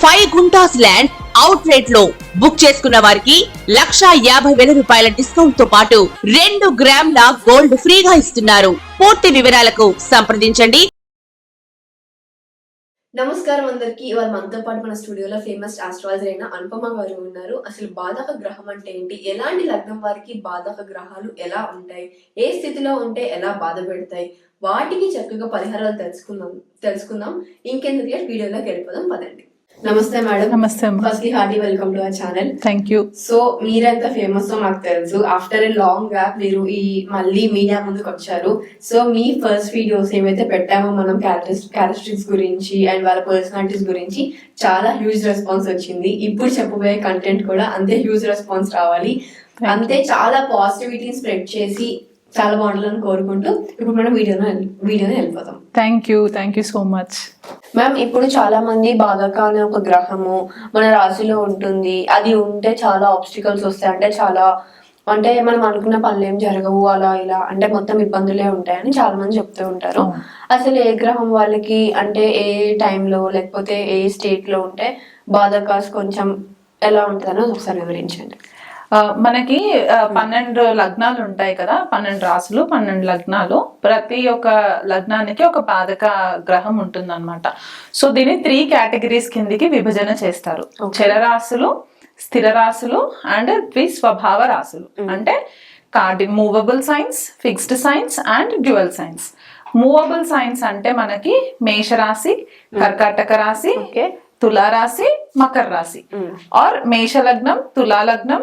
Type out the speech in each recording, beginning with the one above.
Five guntas land అవుట్ రేట్లో book చేసుకున్న వారికి లక్షా యాభై వేల రూపాయల డిస్కౌంట్తో పాటు రెండు గ్రాముల గోల్డ్ ఫ్రీగా ఇస్తున్నారు. పూర్తి వివరాలకు సంప్రదించండి. నమస్కారం అందరికి. ఇవాళ మనతో పాటు మన స్టూడియోలో ఫేమస్ ఆస్ట్రాలజర్ అయిన అనుపమ గారు ఉన్నారు. అసలు బాధక గ్రహం అంటే ఏంటి? ఎలాంటి లగ్నం వారికి బాధక గ్రహాలు ఎలా ఉంటాయి? ఏ స్థితిలో ఉంటే ఎలా బాధ పెడతాయి? వాటికి చక్కగా పరిహారాలు తెలుసుకుందాం తెలుసుకుందాం. ఇంకెందుకు వీడియోలోకి వెళ్ళిపోదాం పదండి. నమస్తే మేడం. నమస్తే firstly hearty welcome to our channel thank you so మీరెంత ఫేమస్ నాకు తెలుసు. ఆఫ్టర్ ఎ లాంగ్ గ్యాప్ మీరు ఈ మళ్ళీ మీడియా ముందుకు వచ్చారు. సో మీ ఫస్ట్ వీడియోస్ ఏవైతే పెట్టామో మనం క్యారెక్టరిస్టిక్స్ గురించి అండ్ వాళ్ళ పర్సనాలిటీస్ గురించి చాలా హ్యూజ్ రెస్పాన్స్ వచ్చింది. ఇప్పుడు చెప్పబోయే కంటెంట్ కూడా అంతే హ్యూజ్ రెస్పాన్స్ రావాలి. అంతే చాలా పాజిటివిటీని స్ప్రెడ్ చేసి చాలా బాగుండాలని కోరుకుంటూ ఇప్పుడు మనం వీడియోలో వీడియోని వెళ్ళిపోతాం. Thank you thank you so much ma'am ఇప్పుడు చాలా మంది బాధక అనే ఒక గ్రహము మన రాశిలో ఉంటుంది. అది ఉంటే చాలా ఆబ్స్టికల్స్ వస్తాయి. అంటే చాలా అంటే మనం అనుకున్న పనులు ఏం జరగవు అలా ఇలా అంటే మొత్తం ఇబ్బందులే ఉంటాయని చాలా మంది చెప్తూ ఉంటారు. అసలు ఏ గ్రహం వాళ్ళకి అంటే ఏ టైంలో లేకపోతే ఏ స్టేట్లో ఉంటే బాధకాస్ కొంచెం ఎలా ఉంటుందని ఒకసారి వివరించండి. మనకి పన్నెండు లగ్నాలు ఉంటాయి కదా పన్నెండు రాసులు పన్నెండు లగ్నాలు. ప్రతి ఒక్క లగ్నానికి ఒక బాధక గ్రహం ఉంటుంది సో దీన్ని త్రీ కేటగిరీస్ కిందికి విభజన చేస్తారు. Okay. చర రాశులు స్థిర రాశులు అండ్ ద్విస్వభావ రాశులు అంటే Cardy movable signs fixed signs and dual signs. Movable signs అంటే మనకి మేషరాశి కర్కాటక రాశి తులారాశి మకర రాశి. ఆర్ మేష లగ్నం తులా లగ్నం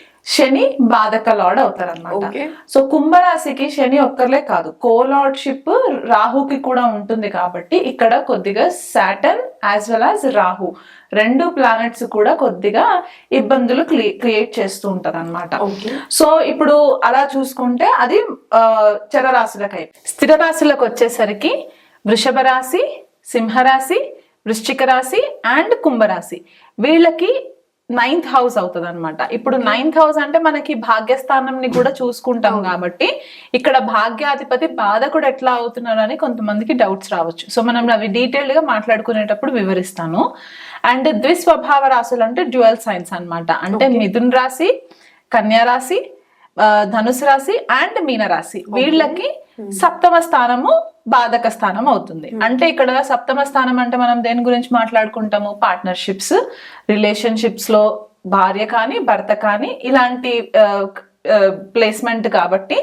శని బాధక లార్డ్ అవుతారు అనమాట సో కుంభరాశికి శని ఒక్కర్లే కాదు. కోలార్డ్షిప్ రాహుకి కూడా ఉంటుంది కాబట్టి ఇక్కడ కొద్దిగా Saturn as well as Rahu. రెండు ప్లానెట్స్ కూడా కొద్దిగా ఇబ్బందులు క్రియేట్ చేస్తూ ఉంటారు అనమాట సో ఇప్పుడు అలా చూసుకుంటే అది చరరాశులకై. స్థిర రాశులకు వచ్చేసరికి వృషభ రాశి సింహరాశి వృశ్చిక రాశి అండ్ కుంభరాశి. వీళ్ళకి నైన్త్ హౌస్ అవుతుంది అనమాట ఇప్పుడు నైన్త్ హౌస్ అంటే మనకి భాగ్యస్థానంని కూడా చూసుకుంటాం కాబట్టి ఇక్కడ భాగ్యాధిపతి బాధకుడు ఎట్లా అవుతున్నారు అని కొంతమందికి డౌట్స్ రావచ్చు. సో మనం అవి డీటెయిల్డ్గా మాట్లాడుకునేటప్పుడు వివరిస్తాను. అండ్ ద్విస్వభావ రాశులు అంటే డ్యువల్ సైన్స్ అన్నమాట. అంటే మిథున్ రాశి కన్యా రాశి ధనుసు రాశి అండ్ మీన రాశి వీళ్ళకి సప్తమ స్థానము బాధక స్థానం అవుతుంది అంటే ఇక్కడ సప్తమ స్థానం అంటే మనం దేని గురించి మాట్లాడుకుంటాము? పార్ట్నర్షిప్స్ రిలేషన్షిప్స్లో భార్య కానీ భర్త కానీ ఇలాంటి ప్లేస్మెంట్ కాబట్టి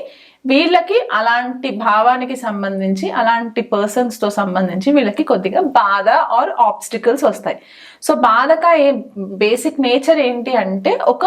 వీళ్ళకి అలాంటి భావానికి సంబంధించి అలాంటి పర్సన్స్తో సంబంధించి వీళ్ళకి కొద్దిగా బాధ ఆర్ ఆబ్స్టికల్స్ వస్తాయి. సో బాధక ఏ బేసిక్ నేచర్ ఏంటి అంటే ఒక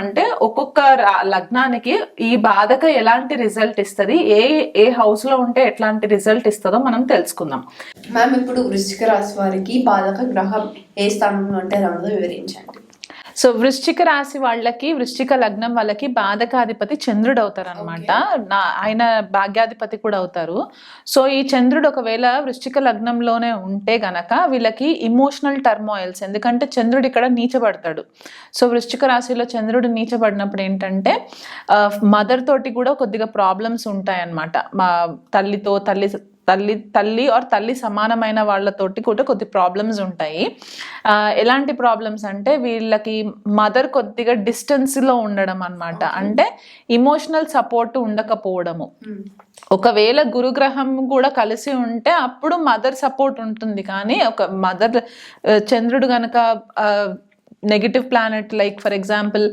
అంటే ఒక్కొక్క లగ్నానికి ఈ బాధక ఎలాంటి రిజల్ట్ ఇస్తది? ఏ ఏ హౌస్లో ఉంటే ఎట్లాంటి రిజల్ట్ ఇస్తుందో మనం తెలుసుకుందాం. మ్యామ్ ఇప్పుడు వృశ్చిక రాశి వారికి బాధక గ్రహం ఏ స్థానంలో అంటే ఎలా వివరించండి. సో వృశ్చిక రాశి వాళ్ళకి వృశ్చిక లగ్నం వాళ్ళకి బాధకాధిపతి చంద్రుడు అవుతారు అనమాట ఆయన భాగ్యాధిపతి కూడా అవుతారు. సో ఈ చంద్రుడు ఒకవేళ వృశ్చిక లగ్నంలోనే ఉంటే గనక వీళ్ళకి ఇమోషనల్ టర్మాయిల్స్ ఎందుకంటే చంద్రుడు ఇక్కడ నీచబడతాడు. సో వృశ్చిక రాశిలో చంద్రుడు నీచబడినప్పుడు ఏంటంటే మదర్ తోటి కూడా కొద్దిగా ప్రాబ్లమ్స్ ఉంటాయన్నమాట. మా తల్లితో తల్లి తల్లి తల్లి ఆర్ తల్లి సమానమైన వాళ్ళతోటి కూడా కొద్ది ప్రాబ్లమ్స్ ఉంటాయి. ఎలాంటి ప్రాబ్లమ్స్ అంటే వీళ్ళకి మదర్ కొద్దిగా distance లో ఉండడం అన్నమాట. అంటే ఇమోషనల్ సపోర్ట్ ఉండకపోవడము. ఒకవేళ గురుగ్రహం కూడా కలిసి ఉంటే అప్పుడు మదర్ సపోర్ట్ ఉంటుంది. కానీ ఒక మదర్ చంద్రుడు గనక negative planet like for example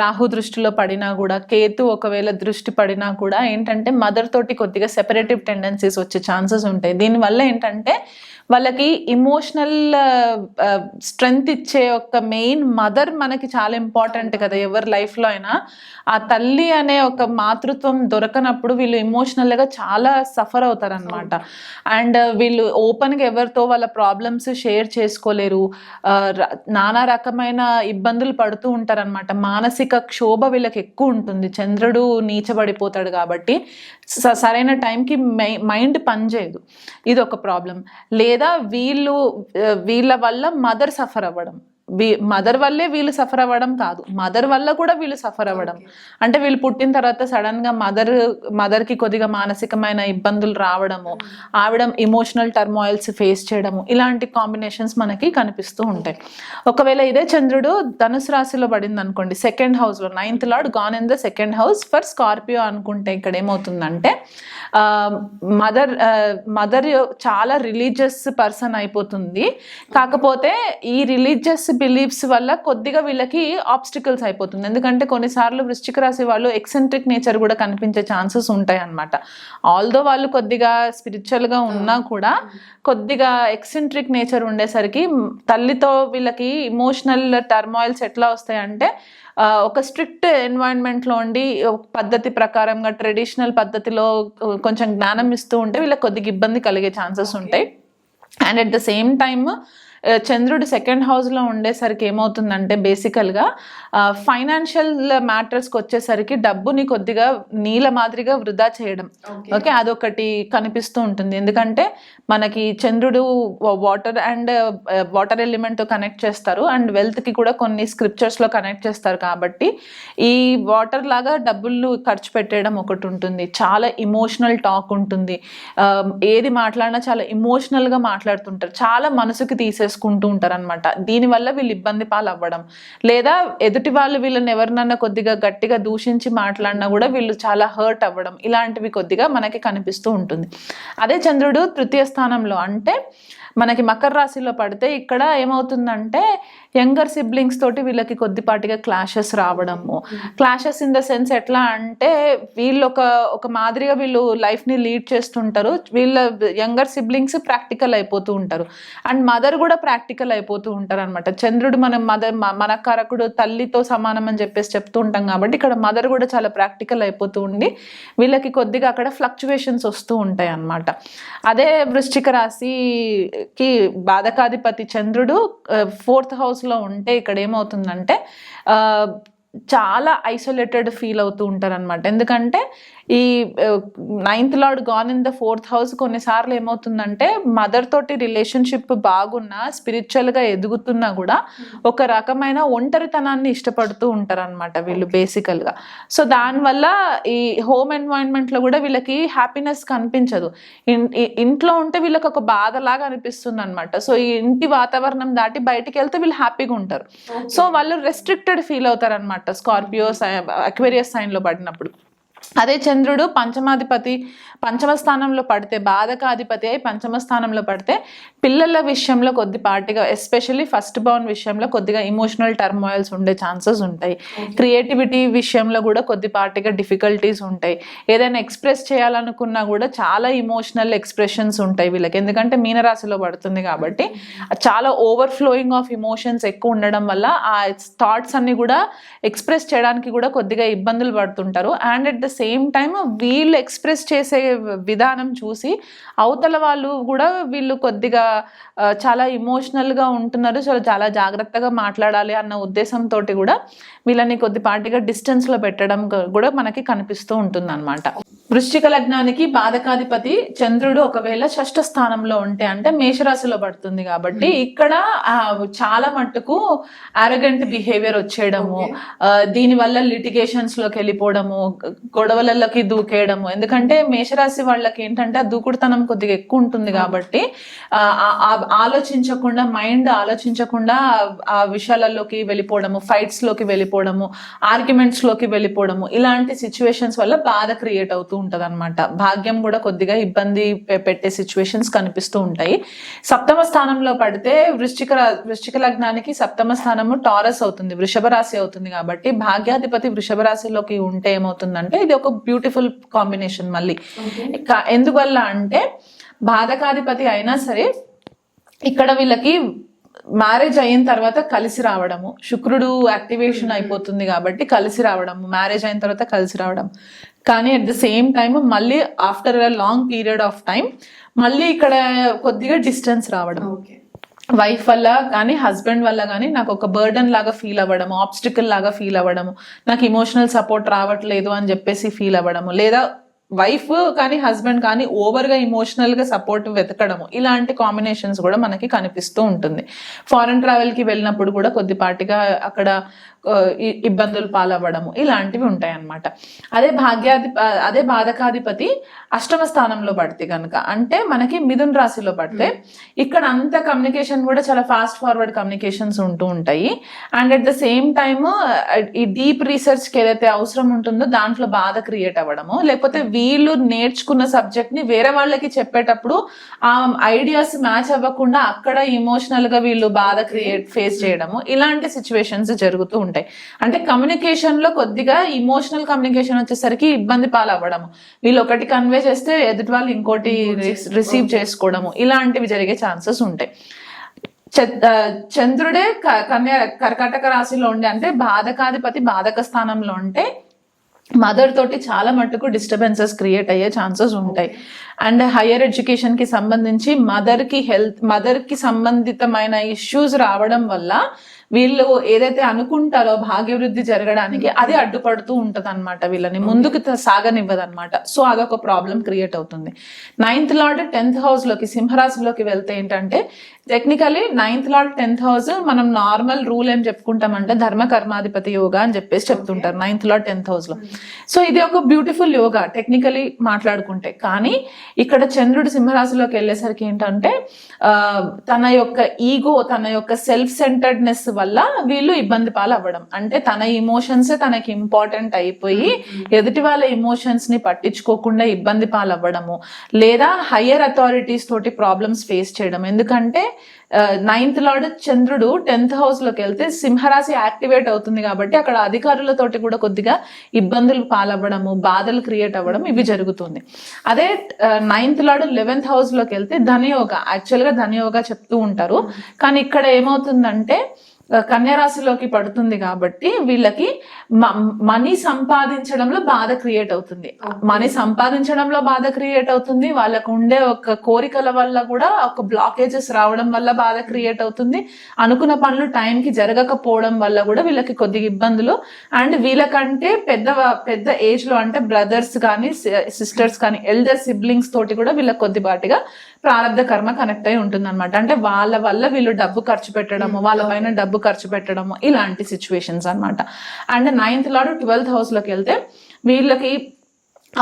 Rahu దృష్టిలో పడినా కూడా కేతు ఒకవేళ దృష్టి పడినా కూడా ఏంటంటే మదర్ తోటి కొద్దిగా సెపరేటివ్ టెండెన్సీస్ వచ్చే ఛాన్సెస్ ఉంటాయి. దీనివల్ల ఏంటంటే వాళ్ళకి ఇమోషనల్ స్ట్రెంగ్త్ uh, uh, ఇచ్చే ఒక మెయిన్ మదర్ మనకి చాలా ఇంపార్టెంట్ కదా. ఎవరి లైఫ్లో అయినా. ఆ తల్లి అనే ఒక మాతృత్వం దొరకనప్పుడు వీళ్ళు ఇమోషనల్గా చాలా సఫర్ అవుతారు అనమాట అండ్ uh, వీళ్ళు ఓపెన్గా ఎవరితో వాళ్ళ ప్రాబ్లమ్స్ షేర్ చేసుకోలేరు. నానా రకమైన ఇబ్బందులు పడుతూ ఉంటారనమాట మానసిక క్షోభ వీళ్ళకి ఎక్కువ ఉంటుంది. చంద్రుడు నీచబడిపోతాడు కాబట్టి స- సరైన టైంకి మైండ్ పనిచేయదు. ఇది ఒక ప్రాబ్లం లేదా వీళ్ళు వీళ్ళ వల్ల మదర్ సఫర్ అవ్వడం. మదర్ వల్లే వీళ్ళు సఫర్ అవ్వడం కాదు. మదర్ వల్ల కూడా వీళ్ళు సఫర్ అవ్వడం. అంటే వీళ్ళు పుట్టిన తర్వాత సడన్గా మదర్ మదర్కి కొద్దిగా మానసికమైన ఇబ్బందులు రావడము ఆవిడ ఇమోషనల్ టర్మాయిల్స్ ఫేస్ చేయడము ఇలాంటి కాంబినేషన్స్ మనకి కనిపిస్తూ ఉంటాయి. ఒకవేళ ఇదే చంద్రుడు ధనుసు రాశిలో పడింది అనుకోండి సెకండ్ హౌస్లో ninth lord gone in the second house for Scorpio అనుకుంటే ఇక్కడ ఏమవుతుందంటే మదర్ మదర్ చాలా రిలీజియస్ పర్సన్ అయిపోతుంది. కాకపోతే ఈ రిలీజియస్ బిలీఫ్స్ వల్ల కొద్దిగా వీళ్ళకి ఆబ్స్టికల్స్ అయిపోతుంది. ఎందుకంటే కొన్నిసార్లు వృశ్చిక రాశి వాళ్ళు ఎక్సెంట్రిక్ నేచర్ కూడా కనిపించే ఛాన్సెస్ ఉంటాయి అన్నమాట. ఆల్దో వాళ్ళు కొద్దిగా spiritual గా ఉన్నా కూడా కొద్దిగా ఎక్సెంట్రిక్ నేచర్ ఉండేసరికి తల్లితో వీళ్ళకి ఇమోషనల్ టర్మాయిల్స్ ఎట్లా వస్తాయంటే ఒక స్ట్రిక్ట్ ఎన్వైరన్మెంట్లో ఉండి పద్ధతి ప్రకారంగా ట్రెడిషనల్ పద్ధతిలో కొంచెం జ్ఞానం ఇస్తూ ఉంటే వీళ్ళకి కొద్దిగా ఇబ్బంది కలిగే ఛాన్సెస్ ఉంటాయి. And at the same time చంద్రుడు సెకండ్ హౌస్లో ఉండేసరికి ఏమవుతుందంటే బేసికల్గా ఫైనాన్షియల్ మ్యాటర్స్కి వచ్చేసరికి డబ్బుని కొద్దిగా నీళ్ళ మాదిరిగా వృధా చేయడం. ఓకే అదొకటి కనిపిస్తూ ఉంటుంది. ఎందుకంటే మనకి చంద్రుడు వాటర్ అండ్ వాటర్ ఎలిమెంట్తో కనెక్ట్ చేస్తారు. అండ్ వెల్త్కి కూడా కొన్ని స్క్రిప్చర్స్లో కనెక్ట్ చేస్తారు కాబట్టి ఈ వాటర్ లాగా డబ్బులు ఖర్చు పెట్టేయడం ఒకటి ఉంటుంది. చాలా ఇమోషనల్ టాక్ ఉంటుంది. Um, ఏది మాట్లాడినా చాలా ఇమోషనల్గా మాట్లాడుతుంటారు. చాలా మనసుకి తీసేసుకుంటూ ఉంటారు అనమాట దీనివల్ల వీళ్ళు ఇబ్బంది పాలు అవ్వడం లేదా ఎదుటి వాళ్ళు వీళ్ళని ఎవరినన్నా కొద్దిగా గట్టిగా దూషించి మాట్లాడినా కూడా వీళ్ళు చాలా హర్ట్ అవ్వడం. ఇలాంటివి కొద్దిగా మనకి కనిపిస్తూ ఉంటుంది. అదే చంద్రుడు తృతీయ స్థానంలో అంటే మనకి మకర రాశిలో పడితే ఇక్కడ ఏమవుతుందంటే యంగర్ సిబ్లింగ్స్ తోటి వీళ్ళకి కొద్దిపాటిగా క్లాషెస్ రావడము. క్లాషెస్ ఇన్ ద సెన్స్ ఎట్లా అంటే వీళ్ళు ఒక ఒక మాదిరిగా వీళ్ళు లైఫ్ని లీడ్ చేస్తుంటారు. వీళ్ళ యంగర్ సిబ్లింగ్స్ ప్రాక్టికల్ అయిపోతూ ఉంటారు. అండ్ మదర్ కూడా ప్రాక్టికల్ అయిపోతూ ఉంటారు అనమాట చంద్రుడు మన మదర్ మన కారకుడు తల్లితో సమానం అని చెప్పేసి చెప్తూ ఉంటాం కాబట్టి ఇక్కడ మదర్ కూడా చాలా ప్రాక్టికల్ అయిపోతూ ఉండి వీళ్ళకి కొద్దిగా అక్కడ ఫ్లక్చువేషన్స్ వస్తూ ఉంటాయి అన్నమాట అదే వృశ్చిక రాశికి బాధకాధిపతి చంద్రుడు ఫోర్త్ హౌస్ హౌస్లో ఉంటే ఇక్కడ ఏమవుతుందంటే ఆ, చాలా ఐసోలేటెడ్ ఫీల్ అవుతూ ఉంటారు అనమాట ఎందుకంటే ఈ ninth lord gone in the fourth house కొన్నిసార్లు ఏమవుతుందంటే మదర్ తోటి రిలేషన్షిప్ బాగున్నా స్పిరిచువల్గా ఎదుగుతున్నా కూడా ఒక రకమైన ఒంటరితనాన్ని ఇష్టపడుతూ ఉంటారు అనమాట వీళ్ళు బేసికల్గా సో దానివల్ల ఈ హోమ్ ఎన్వైరన్మెంట్లో కూడా వీళ్ళకి హ్యాపీనెస్ కనిపించదు. ఇంట్లో ఉంటే వీళ్ళకి ఒక బాధలాగా అనిపిస్తుంది అనమాట సో ఈ ఇంటి వాతావరణం దాటి బయటికి వెళ్తే వీళ్ళు హ్యాపీగా ఉంటారు. సో వాళ్ళు రెస్ట్రిక్టెడ్ ఫీల్ అవుతారు అనమాట. స్కార్పియో అక్వేరియస్ సైన్లో పడినప్పుడు. అదే చంద్రుడు పంచమాధిపతి పంచమ స్థానంలో పడితే బాధకాధిపతి అయి పంచమ స్థానంలో పడితే పిల్లల విషయంలో కొద్దిపాటిగా ఎస్పెషల్లీ ఫస్ట్ బౌన్ విషయంలో కొద్దిగా ఇమోషనల్ టర్మాయిల్స్ ఉండే ఛాన్సెస్ ఉంటాయి. క్రియేటివిటీ విషయంలో కూడా కొద్దిపాటిగా డిఫికల్టీస్ ఉంటాయి. ఏదైనా ఎక్స్ప్రెస్ చేయాలనుకున్నా కూడా చాలా ఇమోషనల్ ఎక్స్ప్రెషన్స్ ఉంటాయి వీళ్ళకి. ఎందుకంటే మీనరాశిలో పడుతుంది కాబట్టి చాలా ఓవర్ ఫ్లోయింగ్ ఆఫ్ ఇమోషన్స్ ఎక్కువ ఉండడం వల్ల ఆ థాట్స్ అన్ని కూడా ఎక్స్ప్రెస్ చేయడానికి కూడా కొద్దిగా ఇబ్బందులు పడుతుంటారు. And at the same time వీళ్ళు ఎక్స్ప్రెస్ చేసే విధానం చూసి అవతల వాళ్ళు కూడా వీళ్ళు కొద్దిగా చాలా ఇమోషనల్గా ఉంటున్నారు. సో చాలా జాగ్రత్తగా మాట్లాడాలి అన్న ఉద్దేశంతో కూడా వీళ్ళని కొద్దిపాటిగా డిస్టెన్స్లో పెట్టడం కూడా మనకి కనిపిస్తూ ఉంటుంది వృశ్చిక లగ్నానికి బాధకాధిపతి చంద్రుడు ఒకవేళ షష్ఠ స్థానంలో ఉంటే అంటే మేషరాశిలో పడుతుంది కాబట్టి ఇక్కడ చాలా మట్టుకు అరగెంట్ బిహేవియర్ వచ్చేయడము ఆ, దీని వల్ల లిటిగేషన్స్లోకి వెళ్ళిపోవడము గొడవలలోకి దూకేయడము. ఎందుకంటే మేషరాశి వాళ్ళకి ఏంటంటే ఆ దూకుడుతనం కొద్దిగా ఎక్కువ ఉంటుంది కాబట్టి ఆలోచించకుండా మైండ్ ఆలోచించకుండా ఆ- విషయాలలోకి వెళ్ళిపోవడము ఫైట్స్లోకి వెళ్ళిపోవడము ఆర్గ్యుమెంట్స్లోకి వెళ్ళిపోవడము ఇలాంటి సిచ్యువేషన్స్ వల్ల బాధ క్రియేట్ అవుతూ ఉంటది అనమాట భాగ్యం కూడా కొద్దిగా ఇబ్బంది పెట్టే సిచ్యువేషన్స్ కనిపిస్తూ ఉంటాయి. సప్తమ స్థానంలో పడితే వృశ్చిక వృశ్చిక లగ్నానికి సప్తమ స్థానము టారస్ అవుతుంది వృషభ రాశి అవుతుంది కాబట్టి భాగ్యాధిపతి వృషభ రాశిలోకి ఉంటే ఏమవుతుందంటే ఇది ఒక బ్యూటిఫుల్ కాంబినేషన్ మళ్ళీ. ఎందువల్ల అంటే బాధకాధిపతి అయినా సరే ఇక్కడ వీళ్ళకి మ్యారేజ్ అయిన తర్వాత కలిసి రావడము శుక్రుడు యాక్టివేషన్ అయిపోతుంది కాబట్టి కలిసి రావడము మ్యారేజ్ అయిన తర్వాత కలిసి రావడం కానీ అట్ ద సేమ్ టైం మళ్ళీ after a long period of time మళ్ళీ ఇక్కడ కొద్దిగా డిస్టెన్స్ రావడం. ఓకే వైఫ్ వల్ల కానీ హస్బెండ్ వల్ల కానీ నాకు ఒక బర్డన్ లాగా ఫీల్ అవ్వడము ఆబ్స్టికల్ లాగా ఫీల్ అవ్వడము నాకు ఇమోషనల్ సపోర్ట్ రావట్లేదు అని చెప్పేసి ఫీల్ అవ్వడము. లేదా వైఫ్ కానీ హస్బెండ్ కానీ ఓవర్గా ఇమోషనల్గా సపోర్ట్ వెతకడము. ఇలాంటి కాంబినేషన్స్ కూడా మనకి కనిపిస్తూ ఉంటుంది. ఫారెన్ ట్రావెల్కి వెళ్ళినప్పుడు కూడా కొద్దిపాటిగా అక్కడ ఇబ్బందులు పాలవ్వడము ఇలాంటివి ఉంటాయి అన్నమాట అదే భాగ్యాధి అదే బాధకాధిపతి అష్టమ స్థానంలో పడితే కనుక అంటే మనకి మిథున్ రాశిలో పడితే ఇక్కడ అంత కమ్యూనికేషన్ కూడా చాలా ఫాస్ట్ ఫార్వర్డ్ కమ్యూనికేషన్స్ ఉంటూ ఉంటాయి. And at the same time ఈ డీప్ రీసెర్చ్కి ఏదైతే అవసరం ఉంటుందో దాంట్లో బాధ క్రియేట్ అవ్వడము. లేకపోతే వీళ్ళు నేర్చుకున్న సబ్జెక్ట్ని వేరే వాళ్ళకి చెప్పేటప్పుడు ఆ ఐడియాస్ మ్యాచ్ అవ్వకుండా అక్కడ ఇమోషనల్గా వీళ్ళు బాధ క్రియేట్ ఫేస్ చేయడము. ఇలాంటి సిచ్యువేషన్స్ జరుగుతూ ఉంటాయి. అంటే కమ్యూనికేషన్లో కొద్దిగా ఇమోషనల్ కమ్యూనికేషన్ వచ్చేసరికి ఇబ్బంది పాలవ్వడము. వీళ్ళు ఒకటి కన్వే చేస్తే ఎదుటి వాళ్ళు ఇంకోటి రిసీవ్ చేసుకోవడము. ఇలాంటివి జరిగే ఛాన్సెస్ ఉంటాయి. చంద్రుడే కన్య కర్కాటక రాశిలో ఉండే అంటే బాధకాధిపతి బాధక స్థానంలో ఉంటే మదర్ తోటి చాలా మట్టుకు డిస్టర్బెన్సెస్ క్రియేట్ అయ్యే ఛాన్సెస్ ఉంటాయి. అండ్ హయ్యర్ ఎడ్యుకేషన్కి సంబంధించి మదర్కి హెల్త్ మదర్కి సంబంధితమైన ఇష్యూస్ రావడం వల్ల వీళ్ళు ఏదైతే అనుకుంటారో భాగ్యవృద్ధి జరగడానికి అది అడ్డుపడుతూ ఉంటది అనమాట వీళ్ళని ముందుకు సాగనివ్వదన్నమాట. సో అదొక ప్రాబ్లం క్రియేట్ అవుతుంది. నైన్త్ లార్డ్ టెన్త్ హౌస్లోకి సింహరాశిలోకి వెళ్తే ఏంటంటే technically ninth lord tenth house మనం నార్మల్ రూల్ ఏం చెప్పుకుంటామంటే ధర్మ కర్మాధిపతి యోగా అని చెప్పేసి చెప్తుంటారు నైన్త్ లార్డ్ టెన్త్ హౌస్లో సో ఇది ఒక బ్యూటిఫుల్ యోగా టెక్నికలీ మాట్లాడుకుంటే. కానీ ఇక్కడ చంద్రుడు సింహరాశిలోకి వెళ్ళేసరికి ఏంటంటే ఆ, తన యొక్క ఈగో తన యొక్క సెల్ఫ్ సెంటర్డ్నెస్ వల్ల వీళ్ళు ఇబ్బంది పాలు అవ్వడం అంటే తన ఇమోషన్స్ తనకి ఇంపార్టెంట్ అయిపోయి ఎదుటి వాళ్ళ ఇమోషన్స్ని పట్టించుకోకుండా ఇబ్బంది పాలు అవ్వడము లేదా హయ్యర్ అథారిటీస్ తోటి ప్రాబ్లమ్స్ ఫేస్ చేయడం. ఎందుకంటే నైన్త్ లార్డ్ చంద్రుడు టెన్త్ హౌస్లోకి వెళ్తే సింహరాశి యాక్టివేట్ అవుతుంది కాబట్టి అక్కడ అధికారులతోటి కూడా కొద్దిగా ఇబ్బందులు పాలవ్వడము బాధలు క్రియేట్ అవ్వడం ఇవి జరుగుతుంది. అదే నైన్త్ లార్డ్ లెవెన్త్ హౌస్లోకి వెళ్తే ధనయోగ యాక్చువల్గా ధనయోగ చెప్తూ ఉంటారు. కానీ ఇక్కడ ఏమవుతుందంటే ఆ, కన్యా రాశిలోకి పడుతుంది కాబట్టి వీళ్ళకి మనీ సంపాదించడంలో బాధ క్రియేట్ అవుతుంది. మనీ సంపాదించడంలో బాధ క్రియేట్ అవుతుంది. వాళ్ళకు ఉండే ఒక కోరికల వల్ల కూడా ఒక బ్లాకేజెస్ రావడం వల్ల బాధ క్రియేట్ అవుతుంది. అనుకున్న పనులు టైంకి జరగకపోవడం వల్ల కూడా వీళ్ళకి కొద్దిగా ఇబ్బందులు. అండ్ వీళ్ళకంటే పెద్ద పెద్ద ఏజ్లో అంటే బ్రదర్స్ కానీ సిస్టర్స్ కానీ ఎల్డర్ సిబ్లింగ్స్ తోటి కూడా వీళ్ళకి కొద్దిపాటిగా ప్రారంభ కర్మ కనెక్ట్ అయి ఉంటుంది అనమాట అంటే వాళ్ళ వల్ల వీళ్ళు డబ్బు ఖర్చు పెట్టడము వాళ్ళ పైన డబ్బు ఖర్చు పెట్టడము ఇలాంటి సిచ్యువేషన్స్ అన్నమాట. అండ్ నైన్త్ లాడు ట్వెల్త్ హౌస్లోకి వెళ్తే వీళ్ళకి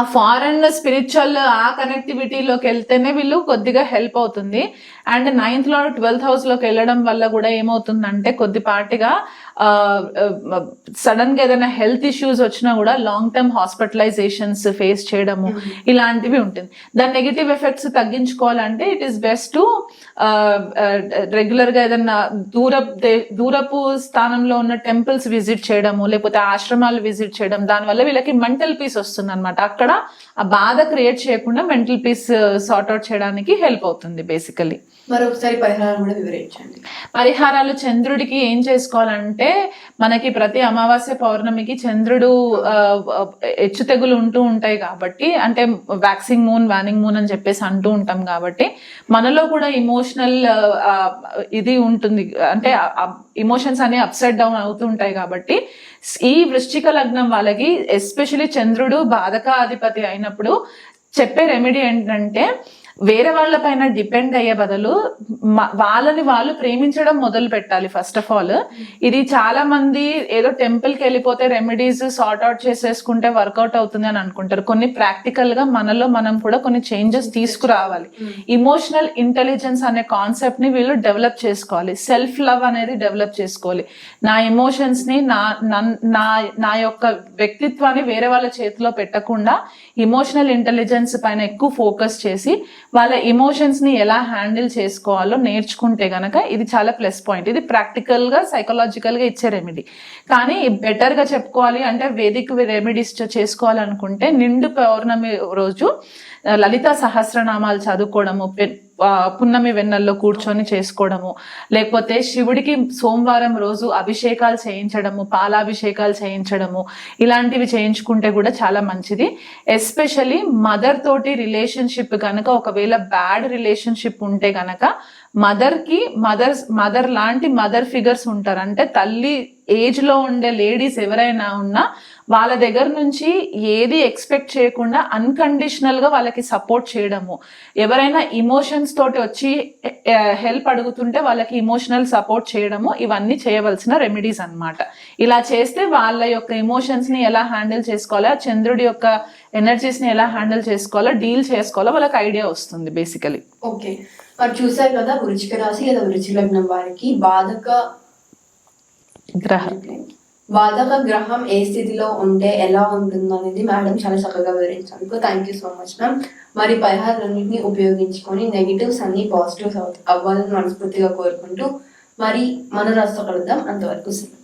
ఆ ఫారెన్ స్పిరిచువల్ ఆ కనెక్టివిటీలోకి వెళ్తేనే వీళ్ళు కొద్దిగా హెల్ప్ అవుతుంది. అండ్ నైన్త్లో ట్వెల్త్ హౌస్లోకి వెళ్ళడం వల్ల కూడా ఏమవుతుందంటే కొద్దిపాటిగా సడన్గా ఏదైనా హెల్త్ ఇష్యూస్ వచ్చినా కూడా లాంగ్ టర్మ్ హాస్పిటలైజేషన్స్ ఫేస్ చేయడము ఇలాంటివి ఉంటుంది. దాని నెగిటివ్ ఎఫెక్ట్స్ తగ్గించుకోవాలంటే ఇట్ ఈస్ బెస్ట్ టు రెగ్యులర్గా ఏదైనా దూర దూరపు స్థానంలో ఉన్న టెంపుల్స్ విజిట్ చేయడము లేకపోతే ఆశ్రమాలు విజిట్ చేయడం దానివల్ల వీళ్ళకి మెంటల్ పీస్ వస్తుంది అనమాట అక్కడ ఆ బాధ క్రియేట్ చేయకుండా మెంటల్ పీస్ సార్ట్అవుట్ చేయడానికి హెల్ప్ అవుతుంది బేసికలీ మరొకసారి పరిహారం కూడా వివరించండి. పరిహారాలు చంద్రుడికి ఏం చేసుకోవాలంటే మనకి ప్రతి అమావాస్య పౌర్ణమికి చంద్రుడు హెచ్చు తెగులు ఉంటూ ఉంటాయి కాబట్టి అంటే వ్యాక్సింగ్ మూన్ వ్యానింగ్ మూన్ అని చెప్పేసి అంటూ ఉంటాం కాబట్టి మనలో కూడా ఇమోషనల్ ఇది ఉంటుంది. అంటే ఇమోషన్స్ అనేవి అప్సైడ్ డౌన్ అవుతూ ఉంటాయి కాబట్టి ఈ వృశ్చిక లగ్నం వాళ్ళకి ఎస్పెషలీ చంద్రుడు బాధకాధిపతి అయినప్పుడు చెప్పే రెమెడీ ఏంటంటే వేరే వాళ్ళ పైన డిపెండ్ అయ్యే బదులు వాళ్ళని వాళ్ళు ప్రేమించడం మొదలు పెట్టాలి ఫస్ట్ ఆఫ్ ఆల్. ఇది చాలా మంది ఏదో టెంపుల్కి వెళ్ళిపోతే రెమెడీస్ సార్ట్ అవుట్ చేసేసుకుంటే వర్కౌట్ అవుతుంది అని అనుకుంటారు. కొన్ని ప్రాక్టికల్గా మనలో మనం కూడా కొన్ని చేంజెస్ తీసుకురావాలి. ఇమోషనల్ ఇంటెలిజెన్స్ అనే కాన్సెప్ట్ని వీళ్ళు డెవలప్ చేసుకోవాలి. సెల్ఫ్ లవ్ అనేది డెవలప్ చేసుకోవాలి. నా ఎమోషన్స్ని నా నా నా యొక్క వ్యక్తిత్వాన్ని వేరే వాళ్ళ చేతిలో పెట్టకుండా ఇమోషనల్ ఇంటెలిజెన్స్ పైన ఎక్కువ ఫోకస్ చేసి వాళ్ళ ఎమోషన్స్ని ఎలా హ్యాండిల్ చేసుకోవాలో నేర్చుకుంటే గనక ఇది చాలా ప్లస్ పాయింట్ ఇది ప్రాక్టికల్గా సైకలాజికల్గా ఇచ్చే రెమెడీ కానీ బెటర్గా చెప్పుకోవాలి అంటే వేదిక రెమెడీస్ చేసుకోవాలనుకుంటే నిండు పౌర్ణమి రోజు లలిత సహస్రనామాలు చదువుకోవడము పున్నమి వెన్నెల్లో కూర్చొని చేసుకోవడము లేకపోతే శివుడికి సోమవారం రోజు అభిషేకాలు చేయించడము పాలాభిషేకాలు చేయించడము ఇలాంటివి చేయించుకుంటే కూడా చాలా మంచిది. ఎస్పెషలీ మదర్ తోటి రిలేషన్షిప్ కనుక ఒకవేళ బ్యాడ్ రిలేషన్షిప్ ఉంటే కనుక మదర్కి మదర్ మదర్ లాంటి మదర్ ఫిగర్స్ ఉంటారు. అంటే తల్లి ఏజ్లో ఉండే లేడీస్ ఎవరైనా ఉన్నా వాళ్ళ దగ్గర నుంచి ఏది ఎక్స్పెక్ట్ చేయకుండా అన్కండిషనల్గా వాళ్ళకి సపోర్ట్ చేయడము. ఎవరైనా ఇమోషన్స్ తోటి వచ్చి హెల్ప్ అడుగుతుంటే వాళ్ళకి ఇమోషనల్ సపోర్ట్ చేయడము ఇవన్నీ చేయవలసిన రెమెడీస్ అన్నమాట. ఇలా చేస్తే వాళ్ళ యొక్క ఎమోషన్స్ని ఎలా హ్యాండిల్ చేసుకోవాలో చంద్రుడి యొక్క ఎనర్జీస్ని ఎలా హ్యాండిల్ చేసుకోవాలో డీల్ చేసుకోవాలో వాళ్ళకి ఐడియా వస్తుంది బేసికలీ ఓకే మరి చూసారు కదా వృచ్చిక రాశి లేదా వృచ్చిక లగ్నం వారికి బాధక గ్రహం బాధక గ్రహం ఏ స్థితిలో ఉంటే ఎలా ఉంటుందో అనేది మేడం చాలా చక్కగా వివరించారు. Thank you so much ma'am మరి పరిహారాలన్నింటినీ ఉపయోగించుకొని నెగిటివ్స్ అన్ని పాజిటివ్స్ అవ్వాలని మనస్ఫూర్తిగా కోరుకుంటూ మరి మన రాష్ట్ర కలుద్దాం. అంతవరకు